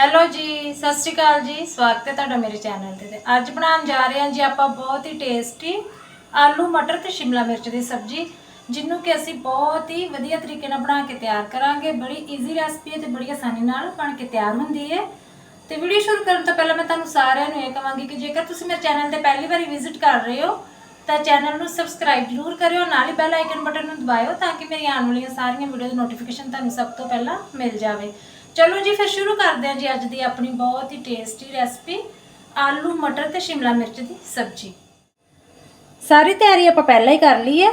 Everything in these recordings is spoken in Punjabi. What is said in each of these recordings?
ਹੈਲੋ ਜੀ, ਸਤਿ ਸ਼੍ਰੀ ਅਕਾਲ ਜੀ। ਸਵਾਗਤ ਹੈ ਤੁਹਾਡਾ ਮੇਰੇ ਚੈਨਲ ਤੇ ਤੇ ਅੱਜ ਬਣਾਉਣ ਜਾ ਰਹੇ ਹਾਂ ਜੀ ਆਪਾਂ ਬਹੁਤ ਹੀ ਟੇਸਟੀ ਆਲੂ ਮਟਰ ਤੇ ਸ਼ਿਮਲਾ ਮਿਰਚ ਦੀ ਸਬਜ਼ੀ ਜਿਹਨੂੰ ਕਿ ਅਸੀਂ ਬਹੁਤ ਹੀ ਵਧੀਆ ਤਰੀਕੇ ਨਾਲ ਬਣਾ ਕੇ ਤਿਆਰ ਕਰਾਂਗੇ। ਬੜੀ ਈਜ਼ੀ ਰੈਸਪੀ ਹੈ ਤੇ ਬੜੀ ਆਸਾਨੀ ਨਾਲ ਬਣ ਕੇ ਤਿਆਰ ਹੁੰਦੀ ਹੈ। ਤੇ ਵੀਡੀਓ ਸ਼ੁਰੂ ਕਰਨ ਤੋਂ ਪਹਿਲਾਂ ਮੈਂ ਤੁਹਾਨੂੰ ਸਾਰਿਆਂ ਨੂੰ ਇਹ ਕਹਾਂਗੀ ਕਿ ਜੇਕਰ ਤੁਸੀਂ ਮੇਰੇ ਚੈਨਲ ਤੇ ਪਹਿਲੀ ਵਾਰੀ ਵਿਜ਼ਿਟ ਕਰ ਰਹੇ ਹੋ, ਤਾਂ ਚੈਨਲ ਨੂੰ ਸਬਸਕ੍ਰਾਈਬ ਜ਼ਰੂਰ ਕਰਿਓ, ਨਾਲ ਹੀ ਬੈਲ ਆਈਕਨ ਬਟਨ ਨੂੰ ਦਬਾਇਓ ਤਾਂ ਕਿ ਮੇਰੀ ਆਉਣ ਵਾਲੀਆਂ ਸਾਰੀਆਂ ਵੀਡੀਓ ਦੀ ਨੋਟੀਫਿਕੇਸ਼ਨ ਤੁਹਾਨੂੰ ਸਭ ਤੋਂ ਪਹਿਲਾਂ ਮਿਲ ਜਾਵੇ। ਚਲੋ ਜੀ, ਫਿਰ ਸ਼ੁਰੂ ਕਰਦੇ ਹਾਂ ਜੀ ਅੱਜ ਦੀ ਆਪਣੀ ਬਹੁਤ ਹੀ ਟੇਸਟੀ ਰੈਸਪੀ ਆਲੂ, ਮਟਰ ਤੇ ਸ਼ਿਮਲਾ ਮਿਰਚ ਦੀ ਸਬਜ਼ੀ। ਸਾਰੀ ਤਿਆਰੀ ਆਪਾਂ ਪਹਿਲਾਂ ਹੀ ਕਰ ਲਈ ਹੈ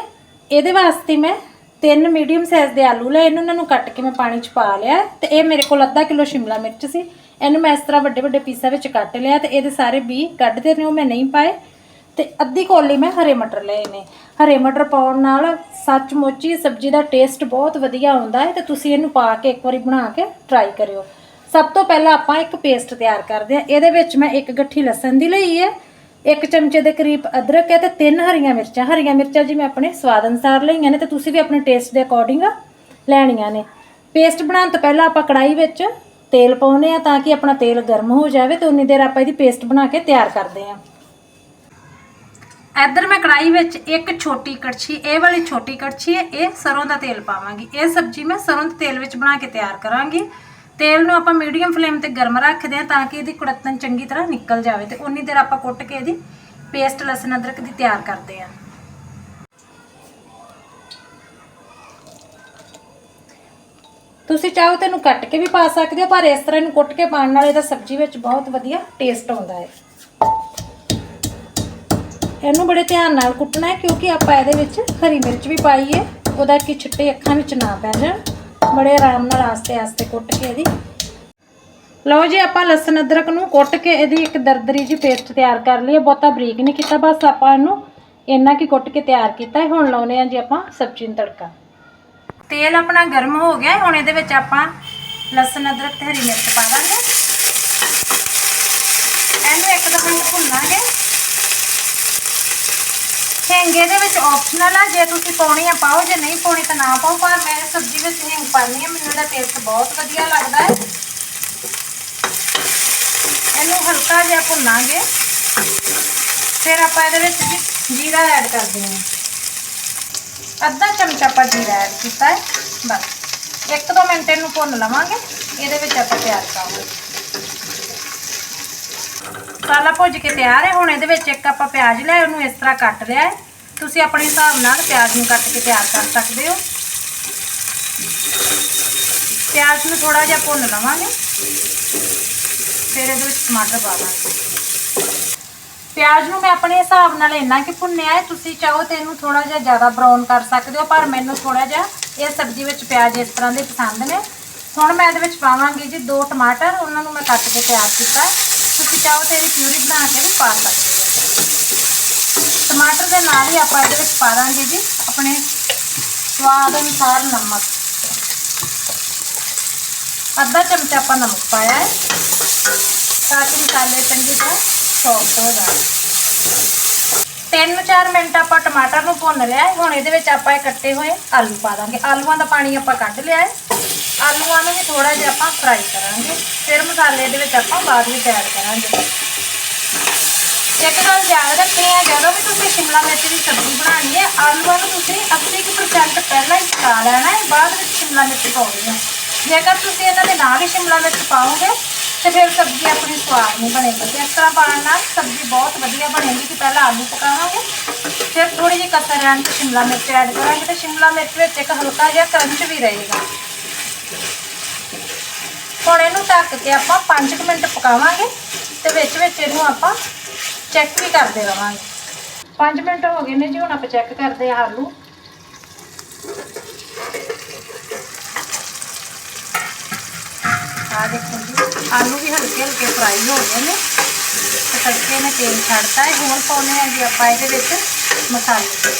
ਇਹਦੇ ਵਾਸਤੇ ਮੈਂ ਤਿੰਨ ਮੀਡੀਅਮ ਸਾਈਜ਼ ਦੇ ਆਲੂ ਲਏ ਇਹਨਾਂ ਨੂੰ ਕੱਟ ਕੇ ਮੈਂ ਪਾਣੀ 'ਚ ਪਾ ਲਿਆ ਤੇ ਇਹ ਮੇਰੇ ਕੋਲ ਅੱਧਾ ਕਿਲੋ ਸ਼ਿਮਲਾ ਮਿਰਚ ਸੀ। ਇਹਨੂੰ ਮੈਂ ਇਸ ਤਰ੍ਹਾਂ ਵੱਡੇ ਵੱਡੇ ਪੀਸਾਂ ਵਿੱਚ ਕੱਟ ਲਿਆ ਤੇ ਇਹਦੇ ਸਾਰੇ ਬੀ ਕੱਢਦੇ ਨੇ, ਉਹ ਮੈਂ ਨਹੀਂ ਪਾਏ। ਤੇ ਅੱਧੀ ਕੋਲੀ ਮੈਂ ਹਰੇ ਮਟਰ ਲਏ ਨੇ। ਹਰੇ ਮਟਰ ਪਾਉਣ ਨਾਲ ਸੱਚਮੁੱਚ ਹੀ ਸਬਜ਼ੀ ਦਾ ਟੇਸਟ ਬਹੁਤ ਵਧੀਆ ਆਉਂਦਾ ਹੈ ਤੇ ਤੁਸੀਂ ਇਹਨੂੰ ਪਾ ਕੇ ਇੱਕ ਵਾਰੀ ਬਣਾ ਕੇ ਟਰਾਈ ਕਰਿਓ। ਸਭ ਤੋਂ ਪਹਿਲਾਂ ਆਪਾਂ ਇੱਕ ਪੇਸਟ ਤਿਆਰ ਕਰਦੇ ਹਾਂ। ਇਹਦੇ ਵਿੱਚ ਮੈਂ ਇੱਕ ਗੱਠੀ ਲਸਣ ਦੀ ਲਈ ਹੈ, ਇੱਕ ਚਮਚੇ ਦੇ ਕਰੀਬ ਅਦਰਕ ਹੈ ਤੇ ਤਿੰਨ ਹਰੀਆਂ ਮਿਰਚਾਂ। ਹਰੀਆਂ ਮਿਰਚਾਂ ਜੀ ਮੈਂ ਆਪਣੇ ਸਵਾਦ ਅਨੁਸਾਰ ਲਈਆਂ ਨੇ ਤੇ ਤੁਸੀਂ ਵੀ ਆਪਣੇ ਟੇਸਟ ਦੇ ਅਕੋਰਡਿੰਗ ਲੈਣੀਆਂ ਨੇ। ਪੇਸਟ ਬਣਾਉਣ ਤੋਂ ਪਹਿਲਾਂ ਆਪਾਂ ਕੜਾਈ ਵਿੱਚ ਤੇਲ ਪਾਉਨੇ ਆ ਤਾਂ ਕਿ ਆਪਣਾ ਤੇਲ ਗਰਮ ਹੋ ਜਾਵੇ ਤੇ ਉਨੀ ਦੇਰ ਆਪਾਂ ਇਹਦੀ ਪੇਸਟ ਬਣਾ ਕੇ ਤਿਆਰ ਕਰਦੇ ਹਾਂ। ਇੱਧਰ ਮੈਂ ਕੜਾਈ ਵਿੱਚ ਇੱਕ ਛੋਟੀ ਕੜਛੀ, ਇਹ ਵਾਲੀ ਛੋਟੀ ਕੜਛੀ ਹੈ, ਇਹ ਸਰੋਂ ਦਾ ਤੇਲ ਪਾਵਾਂਗੀ। ਇਹ ਸਬਜ਼ੀ ਮੈਂ ਸਰੋਂ ਦੇ ਤੇਲ ਵਿੱਚ ਬਣਾ ਕੇ ਤਿਆਰ ਕਰਾਂਗੀ। ਤੇਲ ਨੂੰ ਆਪਾਂ ਮੀਡੀਅਮ ਫਲੇਮ ਤੇ ਗਰਮ ਰੱਖਦੇ ਹਾਂ ਤਾਂ ਕਿ ਇਹਦੀ ਕੁੜੱਤਨ ਚੰਗੀ ਤਰ੍ਹਾਂ ਨਿਕਲ ਜਾਵੇ ਤੇ ਉਨੀ ਦੇਰ ਆਪਾਂ ਕੁੱਟ ਕੇ ਇਹਦੀ ਪੇਸਟ ਲਸਣ ਅਦਰਕ ਦੀ ਤਿਆਰ ਕਰਦੇ ਹਾਂ। ਤੁਸੀਂ ਚਾਹੋ ਤਾਂ ਇਹਨੂੰ ਕੱਟ ਕੇ ਵੀ ਪਾ ਸਕਦੇ ਹੋ, ਪਰ ਇਸ ਤਰ੍ਹਾਂ ਇਹਨੂੰ ਕੁੱਟ ਕੇ ਪਾਉਣ ਨਾਲ ਇਹਦਾ ਸਬਜ਼ੀ ਵਿੱਚ ਬਹੁਤ ਵਧੀਆ ਟੇਸਟ ਆਉਂਦਾ ਹੈ। ਇਹਨੂੰ ਬੜੇ ਧਿਆਨ ਨਾਲ ਕੁੱਟਣਾ ਹੈ, ਕਿਉਂਕਿ ਆਪਾਂ ਇਹਦੇ ਵਿੱਚ ਹਰੀ ਮਿਰਚ ਵੀ ਪਾਈ ਹੈ ਉਹਦਾ ਕਿ ਛਿੱਟੇ ਅੱਖਾਂ ਵਿੱਚ ਨਾ ਪੈ ਜਾਣ। ਬੜੇ ਆਰਾਮ ਨਾਲ ਆਸਤੇ-ਆਸਤੇ ਕੁੱਟ ਕੇ ਇਹਦੀ। ਲਓ ਜੀ, ਆਪਾਂ ਲਸਣ ਅਦਰਕ ਨੂੰ ਕੁੱਟ ਕੇ ਇਹਦੀ ਇੱਕ ਦਰਦਰੀ ਜੀ ਪੇਸਟ ਤਿਆਰ ਕਰ ਲਈ ਬਹੁਤਾ ਬਰੀਕ ਨਹੀਂ ਕੀਤਾ, ਬਸ ਆਪਾਂ ਇਹਨੂੰ ਇੰਨਾ ਕੀ ਕੁੱਟ ਕੇ ਤਿਆਰ ਕੀਤਾ ਹੈ। ਹੁਣ ਲਾਉਨੇ ਆ ਜੀ ਆਪਾਂ ਸਬਜ਼ੀ ਨੂੰ ਤੜਕਾ। ਤੇਲ ਆਪਣਾ ਗਰਮ ਹੋ ਗਿਆ ਹੁਣ ਇਹਦੇ ਵਿੱਚ ਆਪਾਂ ਲਸਣ ਅਦਰਕ ਤੇ ਹਰੀ ਮਿਰਚ ਪਾ ਦਾਂਗੇ। ਇਹਨੂੰ ਇੱਕ ਦੋ ਭੁੰਨਾਂਗੇ। ਹਿੰਗ ਇਹਦੇ ਵਿੱਚ ਆਪਸ਼ਨਲ ਆ, ਜੇ ਤੁਸੀਂ ਪਾਉਣੀ ਆ ਪਾਓ, ਜੇ ਨਹੀਂ ਪਾਉਣੀ ਤਾਂ ਨਾ ਪਾਓ, ਪਰ ਮੈਂ ਸਬਜ਼ੀ ਵਿੱਚ ਹਿੰਗ ਪਾਉਂਦੀ ਆ ਮੈਨੂੰ ਇਹਦਾ ਟੇਸਟ ਬਹੁਤ ਵਧੀਆ ਲੱਗਦਾ ਹੈ। ਇਹਨੂੰ ਹਲਕਾ ਜਿਹਾ ਭੁੰਨਾਂਗੇ। ਫਿਰ ਆਪਾਂ ਇਹਦੇ ਵਿੱਚ ਜੀਰਾ ਐਡ ਕਰਦੇ ਹਾਂ। ਅੱਧਾ ਚਮਚਾ ਆਪਾਂ ਜੀਰਾ ਐਡ ਕੀਤਾ ਹੈ। ਬਸ, ਇੱਕ ਦੋ ਮਿੰਟ ਇਹਨੂੰ ਭੁੰਨ ਲਵਾਂਗੇ। ਇਹਦੇ ਵਿੱਚ ਆਪਾਂ ਤਿਆਰ ਕਰਾਂਗੇ ਮਸਾਲਾ ਭੁੱਜ ਕੇ ਤਿਆਰ ਹੈ। ਹੁਣ ਇਹਦੇ ਵਿੱਚ ਇੱਕ ਆਪਾਂ ਪਿਆਜ਼ ਲਿਆ ਉਹਨੂੰ ਇਸ ਤਰ੍ਹਾਂ ਕੱਟ ਲਿਆ ਹੈ। ਤੁਸੀਂ ਆਪਣੇ ਹਿਸਾਬ ਨਾਲ ਪਿਆਜ਼ ਨੂੰ ਕੱਟ ਕੇ ਤਿਆਰ ਕਰ ਸਕਦੇ ਹੋ। ਪਿਆਜ਼ ਨੂੰ ਥੋੜਾ ਜਿਹਾ ਭੁੰਨ ਲਵਾਂਗੇ। ਫਿਰ ਇਹਦੇ ਵਿੱਚ ਟਮਾਟਰ ਪਾ ਦਾਂਗੇ। ਪਿਆਜ਼ ਨੂੰ ਮੈਂ ਆਪਣੇ ਹਿਸਾਬ ਨਾਲ ਇੰਨਾ ਕਿ ਭੁੰਨਿਆ ਹੈ, ਤੁਸੀਂ ਚਾਹੋ ਤੇ ਇਹਨੂੰ ਥੋੜਾ ਜਿਹਾ ਜ਼ਿਆਦਾ ਬਰਾਊਨ ਕਰ ਸਕਦੇ ਹੋ, ਪਰ ਮੈਨੂੰ ਥੋੜਾ ਜਿਹਾ ਇਹ ਸਬਜ਼ੀ ਵਿੱਚ ਪਿਆਜ਼ ਇਸ ਤਰ੍ਹਾਂ ਦੇ ਪਸੰਦ ਨੇ। ਹੁਣ ਮੈਂ ਇਹਦੇ ਵਿੱਚ ਪਾਵਾਂਗੀ ਜੀ ਦੋ ਟਮਾਟਰ, ਉਹਨਾਂ ਨੂੰ ਮੈਂ ਕੱਟ ਕੇ ਤਿਆਰ ਕੀਤਾ। ਹੈ ਤੁਸੀਂ ਚਾਹੋ ਤੇ ਇਹਦੀ ਪਿਊਰੀ ਬਣਾ ਕੇ ਵੀ ਪਾ ਸਕਦੇ ਹੋ। ਟਮਾਟਰ ਦੇ ਨਾਲ ਹੀ ਆਪਾਂ ਇਹਦੇ ਵਿੱਚ ਪਾ ਦਾਂਗੇ ਜੀ ਆਪਣੇ ਸਵਾਦ ਅਨੁਸਾਰ ਨਮਕ। ਅੱਧਾ ਚਮਚਾ ਆਪਾਂ ਨਮਕ ਪਾਇਆ ਹੈ, ਤਾਂ ਕਿ ਮਸਾਲੇ ਚੰਗੀ ਤਰ੍ਹਾਂ ਸੌਫਟ ਹੋ ਜਾਣ। ਤਿੰਨ ਚਾਰ ਮਿੰਟ ਆਪਾਂ ਟਮਾਟਰ ਨੂੰ ਭੁੰਨ ਲਿਆ ਹੈ। ਹੁਣ ਇਹਦੇ ਵਿੱਚ ਆਪਾਂ ਇਹ ਕੱਟੇ ਹੋਏ ਆਲੂ ਪਾ ਦਾਂਗੇ। ਆਲੂਆਂ ਦਾ ਪਾਣੀ ਆਪਾਂ ਕੱਢ ਲਿਆ ਹੈ। ਆਲੂਆਂ ਨੂੰ ਵੀ ਥੋੜਾ ਜਿਹਾ ਆਪਾਂ ਫਰਾਈ ਕਰਾਂਗੇ। ਫਿਰ ਮਸਾਲੇ ਦੇ ਵਿੱਚ ਆਪਾਂ ਬਾਅਦ ਵਿੱਚ ਐਡ ਕਰਾਂਗੇ। ਇੱਕ ਗੱਲ ਯਾਦ ਰੱਖਣੀ ਹੈ, ਜਦੋਂ ਵੀ ਤੁਸੀਂ ਸ਼ਿਮਲਾ ਮਿਰਚ ਦੀ ਸਬਜ਼ੀ ਬਣਾਉਣੀ ਹੈ, ਆਲੂਆਂ ਨੂੰ ਤੁਸੀਂ 80% ਪਹਿਲਾਂ ਹੀ ਪਕਾ ਲੈਣਾ ਹੈ, ਬਾਅਦ ਵਿੱਚ ਸ਼ਿਮਲਾ ਮਿਰਚ ਪਾਉਣੀ ਹੈ। ਜੇਕਰ ਤੁਸੀਂ ਇਹਨਾਂ ਦੇ ਨਾਲ ਹੀ ਸ਼ਿਮਲਾ ਮਿਰਚ ਪਾਓਗੇ, ਤੇ ਫਿਰ ਸਬਜ਼ੀ ਆਪਣੀ ਸਵਾਦ ਨਹੀਂ ਬਣੇਗੀ। ਤੇ ਇਸ ਤਰ੍ਹਾਂ ਪਾਉਣ ਨਾਲ ਸਬਜ਼ੀ ਬਹੁਤ ਵਧੀਆ ਬਣੇਗੀ ਕਿ ਪਹਿਲਾਂ ਆਲੂ ਪਕਾਵਾਂਗੇ, ਫਿਰ ਥੋੜੀ ਜਿਹੀ ਕਸਰ ਰਹਿਣ ਤੇ ਸ਼ਿਮਲਾ ਮਿਰਚ ਐਡ ਕਰਾਂਗੇ ਤੇ ਸ਼ਿਮਲਾ ਮਿਰਚ ਵਿੱਚ ਇੱਕ ਹਲਕਾ ਜਿਹਾ ਕਰੰਚ ਵੀ ਰਹੇਗਾ। ਹੁਣ ਇਹਨੂੰ ਢੱਕ ਕੇ ਆਪਾਂ 5 ਮਿੰਟ ਪਕਾਵਾਂਗੇ ਤੇ ਵਿੱਚ ਵਿੱਚ ਇਹਨੂੰ ਆਪਾਂ ਚੈੱਕ ਵੀ ਕਰਦੇ ਰਵਾਂਗੇ। 5 ਮਿੰਟ ਹੋ ਗਏ ਨੇ ਜੀ, ਹੁਣ ਆਪਾਂ ਚੈੱਕ ਕਰਦੇ ਆ ਆਲੂ। ਆ ਦੇਖੋ ਜੀ, ਆਲੂ ਵੀ ਹਲਕੇ ਹਲਕੇ ਫਰਾਈ ਹੋ ਗਏ ਨੇ। ਤੇ ਤੜਕੇ ਨੇ ਤੇਲ ਛੱਡਤਾ ਹੈ, ਹੁਣ ਪਾਉਨੇ ਆ ਜੀ ਆਪਾਂ ਇਹਦੇ ਵਿੱਚ ਮਸਾਲੇ।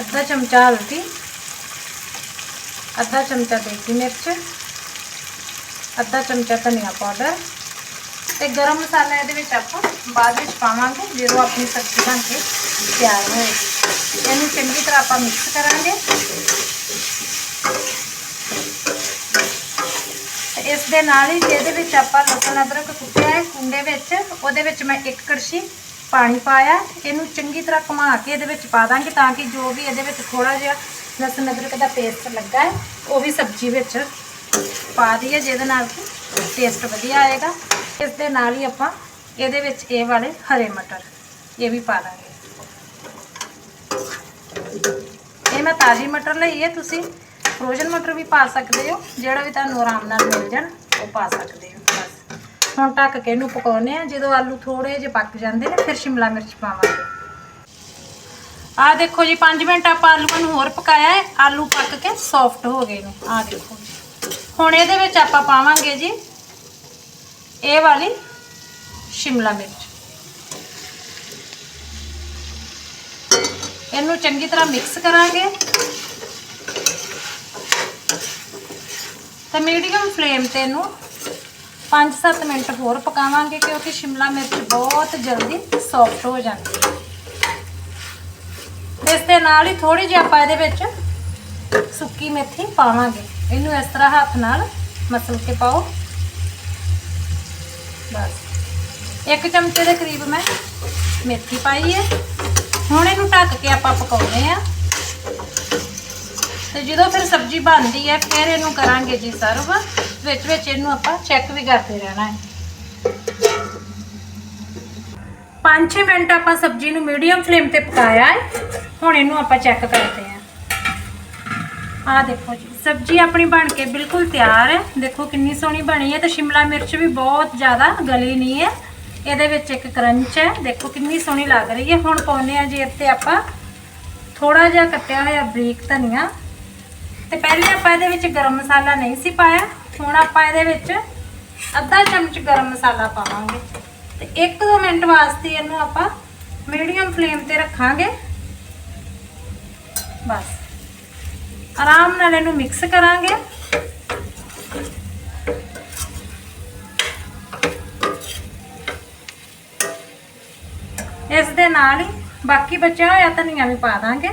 ਅੱਧਾ ਚਮਚਾ ਹਲਦੀ। ਅੱਧਾ ਚਮਚਾ ਦੇਗੀ ਮਿਰਚ, ਅੱਧਾ ਚਮਚਾ ਧਨੀਆ ਪਾਊਡਰ ਤੇ ਗਰਮ ਮਸਾਲਾ ਇਹਦੇ ਵਿੱਚ ਆਪਾਂ ਬਾਅਦ ਵਿੱਚ ਪਾਵਾਂਗੇ, ਜਦੋਂ ਆਪਣੀ ਸਬਜ਼ੀ ਬਣ ਕੇ ਤਿਆਰ ਹੋਏਗੀ। ਇਹਨੂੰ ਚੰਗੀ ਤਰ੍ਹਾਂ ਆਪਾਂ ਮਿਕਸ ਕਰਾਂਗੇ। ਇਸ ਦੇ ਨਾਲ ਹੀ ਜਿਹਦੇ ਵਿੱਚ ਆਪਾਂ ਲਸਣ ਅਦਰਕ ਕੁੱਟਿਆ ਹੈ ਕੁੰਡੇ ਵਿੱਚ, ਉਹਦੇ ਵਿੱਚ ਮੈਂ ਇੱਕ ਕੜਛੀ ਪਾਣੀ ਪਾਇਆ। ਇਹਨੂੰ ਚੰਗੀ ਤਰ੍ਹਾਂ ਘੁਮਾ ਕੇ ਇਹਦੇ ਵਿੱਚ ਪਾ ਦਾਂਗੇ ਤਾਂ ਕਿ ਜੋ ਵੀ ਇਹਦੇ ਵਿੱਚ ਥੋੜਾ ਜਿਹਾ ਲਸਣ ਅਦਰਕ ਦਾ ਪੇਸਟ ਲੱਗਾ ਹੈ, ਉਹ ਵੀ ਸਬਜ਼ੀ ਵਿੱਚ ਪਾ ਦਈਏ, ਜਿਹਦੇ ਨਾਲ ਕਿ ਟੇਸਟ ਵਧੀਆ ਆਏਗਾ। ਇਸ ਦੇ ਨਾਲ ਹੀ ਆਪਾਂ ਇਹਦੇ ਵਿੱਚ ਇਹ ਵਾਲੇ ਹਰੇ ਮਟਰ, ਇਹ ਵੀ ਪਾ ਦਾਂਗੇ। ਇਹ ਮੈਂ ਤਾਜ਼ੀ ਮਟਰ ਲਈ ਹੈ, ਤੁਸੀਂ ਫਰੋਜ਼ਨ ਮਟਰ ਵੀ ਪਾ ਸਕਦੇ ਹੋ, ਜਿਹੜਾ ਵੀ ਤੁਹਾਨੂੰ ਆਰਾਮ ਨਾਲ ਮਿਲ ਜਾਣ, ਉਹ ਪਾ ਸਕਦੇ ਹੋ। ਬਸ। ਹੁਣ ਢੱਕ ਕੇ ਇਹਨੂੰ ਪਕਾਉਨੇ ਆ ਜਦੋਂ ਆਲੂ ਥੋੜੇ ਜਿਹੇ ਪੱਕ ਜਾਂਦੇ ਨੇ, ਫਿਰ ਸ਼ਿਮਲਾ ਮਿਰਚ ਪਾਵਾਂਗੇ। ਆ ਦੇਖੋ ਜੀ 5 ਮਿੰਟ ਆਪਾਂ ਆਲੂਆਂ ਨੂੰ ਹੋਰ ਪਕਾਇਆ ਹੈ। ਆਲੂ ਪੱਕ ਕੇ ਸੌਫਟ ਹੋ ਗਏ ਨੇ। ਆ ਦੇਖੋ ਜੀ। ਹੁਣ ਇਹਦੇ ਵਿੱਚ ਆਪਾਂ ਪਾਵਾਂਗੇ ਜੀ ਇਹ ਵਾਲੀ ਸ਼ਿਮਲਾ ਮਿਰਚ। ਇਹਨੂੰ ਚੰਗੀ ਤਰ੍ਹਾਂ ਮਿਕਸ ਕਰਾਂਗੇ। ਤੇ ਮੀਡੀਅਮ ਫਲੇਮ ਤੇ ਇਹਨੂੰ 5-7 ਮਿੰਟ ਹੋਰ ਪਕਾਵਾਂਗੇ, ਕਿਉਂਕਿ ਸ਼ਿਮਲਾ ਮਿਰਚ ਬਹੁਤ ਜਲਦੀ ਸੌਫਟ ਹੋ ਜਾਂਦੀ ਹੈ। ਇਸ ਦੇ ਨਾਲ ਹੀ ਥੋੜੀ ਜਿਹੀ ਆਪਾਂ ਇਹਦੇ ਵਿੱਚ ਸੁੱਕੀ ਮੇਥੀ ਪਾਵਾਂਗੇ। ਇਹਨੂੰ ਇਸ ਤਰ੍ਹਾਂ ਹੱਥ ਨਾਲ ਮਸਲ ਕੇ ਪਾਓ। ਬਸ। ਇੱਕ ਚਮਚੇ ਦੇ ਕਰੀਬ ਮੈਂ ਮੇਥੀ ਪਾਈ ਹੈ। ਹੁਣ ਇਹਨੂੰ ਢੱਕ ਕੇ ਆਪਾਂ ਪਕਾਉਨੇ ਆ। ਤੇ ਜਦੋਂ ਫਿਰ ਸਬਜ਼ੀ ਬਣਦੀ ਹੈ, ਫਿਰ ਇਹਨੂੰ ਕਰਾਂਗੇ ਜੀ ਸਰਵ। ਵਿੱਚ ਵਿੱਚ ਇਹਨੂੰ ਆਪਾਂ ਚੈੱਕ ਵੀ ਕਰਦੇ ਰਹਿਣਾ ਹੈ। 5-6 ਮਿੰਟ ਆਪਾਂ ਸਬਜ਼ੀ ਨੂੰ ਮੀਡੀਅਮ ਫਲੇਮ ਤੇ ਪਕਾਇਆ ਹੈ। ਹੁਣ ਇਹਨੂੰ ਆਪਾਂ ਚੈੱਕ ਕਰਦੇ ਹਾਂ। ਆਹ ਦੇਖੋ ਜੀ, ਸਬਜ਼ੀ ਆਪਣੀ ਬਣ ਕੇ ਬਿਲਕੁਲ ਤਿਆਰ ਹੈ। ਦੇਖੋ ਕਿੰਨੀ ਸੋਹਣੀ ਬਣੀ ਹੈ ਤੇ ਸ਼ਿਮਲਾ ਮਿਰਚ ਵੀ ਬਹੁਤ ਜ਼ਿਆਦਾ ਗਲੀ ਨਹੀਂ ਹੈ। ਇਹਦੇ ਵਿੱਚ ਇੱਕ ਕਰੰਚ ਹੈ। ਦੇਖੋ ਕਿੰਨੀ ਸੋਹਣੀ ਲੱਗ ਰਹੀ ਹੈ। ਹੁਣ ਪਾਉਨੇ ਆ ਜੀ ਇੱਥੇ ਆਪਾਂ ਥੋੜਾ ਜਿਹਾ ਕੱਟਿਆ ਹੋਇਆ ਬਰੀਕ ਧਨੀਆ। ਤੇ ਪਹਿਲੇ ਆਪਾਂ ਇਹਦੇ ਵਿੱਚ ਗਰਮ ਮਸਾਲਾ ਨਹੀਂ ਸੀ ਪਾਇਆ। ਹੁਣ ਆਪਾਂ ਇਹਦੇ ਵਿੱਚ ਅੱਧਾ ਚਮਚ ਗਰਮ ਮਸਾਲਾ ਪਾਵਾਂਗੇ। ਤੇ 1-2 ਮਿੰਟ ਵਾਸਤੇ ਇਹਨੂੰ ਆਪਾਂ ਮੀਡੀਅਮ ਫਲੇਮ ਤੇ ਰੱਖਾਂਗੇ। ਬਸ। ਆਰਾਮ ਨਾਲ ਇਹਨੂੰ ਮਿਕਸ ਕਰਾਂਗੇ। ਇਸ ਦੇ ਨਾਲ ਹੀ ਬਾਕੀ ਬਚਿਆ ਹੋਇਆ ਧਨੀਆ ਵੀ ਪਾ ਦਾਂਗੇ।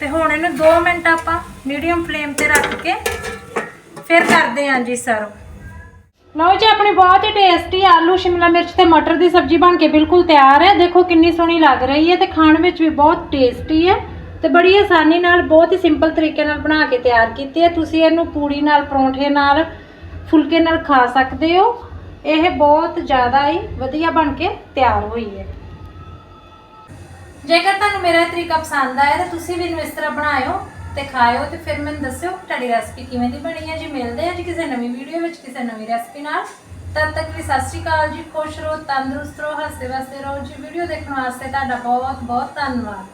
ਤੇ ਹੁਣ ਇਹਨੂੰ 2 ਮਿੰਟ ਆਪਾਂ ਮੀਡੀਅਮ ਫਲੇਮ ਤੇ ਰੱਖ ਕੇ ਫਿਰ ਕਰਦੇ ਹਾਂ ਜੀ ਸਰਵ। ਲਓ ਜੀ, ਆਪਣੀ ਬਹੁਤ ਹੀ ਟੇਸਟੀ ਆਲੂ, ਸ਼ਿਮਲਾ ਮਿਰਚ ਤੇ ਮਟਰ ਦੀ ਸਬਜ਼ੀ ਬਣ ਕੇ ਬਿਲਕੁਲ ਤਿਆਰ ਹੈ। ਦੇਖੋ ਕਿੰਨੀ ਸੋਹਣੀ ਲੱਗ ਰਹੀ ਹੈ ਤੇ ਖਾਣ ਵਿੱਚ ਵੀ ਬਹੁਤ ਟੇਸਟੀ ਹੈ ਤੇ ਬੜੀ ਆਸਾਨੀ ਨਾਲ, ਬਹੁਤ ਹੀ ਸਿੰਪਲ ਤਰੀਕੇ ਨਾਲ ਬਣਾ ਕੇ ਤਿਆਰ ਕੀਤੀ ਹੈ। ਤੁਸੀਂ ਇਹਨੂੰ ਪੂੜੀ ਨਾਲ, ਪਰੌਂਠੇ ਨਾਲ, ਫੁਲਕੇ ਨਾਲ ਖਾ ਸਕਦੇ ਹੋ। ਇਹ ਬਹੁਤ ਜ਼ਿਆਦਾ ਹੀ ਵਧੀਆ ਬਣ ਕੇ ਤਿਆਰ ਹੋਈ ਹੈ। ਜੇਕਰ ਤੁਹਾਨੂੰ ਮੇਰਾ ਤਰੀਕਾ ਪਸੰਦ ਆਇਆ ਤਾਂ ਤੁਸੀਂ ਵੀ ਇਹਨੂੰ ਇਸ ਤਰ੍ਹਾਂ ਬਣਾਇਓ। ਤੇ ਖਾਇਓ ਤੇ ਫਿਰ ਮੈਨੂੰ ਦੱਸਿਓ ਤੁਹਾਡੀ ਰੈਸਪੀ ਕਿਵੇਂ ਦੀ ਬਣੀ ਹੈ। ਜੀ ਮਿਲਦੇ ਆ ਜੀ ਕਿਸੇ ਨਵੀਂ ਵੀਡੀਓ ਵਿੱਚ, ਕਿਸੇ ਨਵੀਂ ਰੈਸਪੀ ਨਾਲ। ਤਦ ਤੱਕ ਵੀ ਸਤਿ ਸ਼੍ਰੀ ਅਕਾਲ ਜੀ, ਖੁਸ਼ ਰਹੋ, ਤੰਦਰੁਸਤ ਰਹੋ, ਹੱਸਦੇ ਵਸਦੇ ਰਹੋ। ਜੀ ਵੀਡੀਓ ਦੇਖਣ ਵਾਸਤੇ ਤੁਹਾਡਾ ਬਹੁਤ ਬਹੁਤ ਧੰਨਵਾਦ।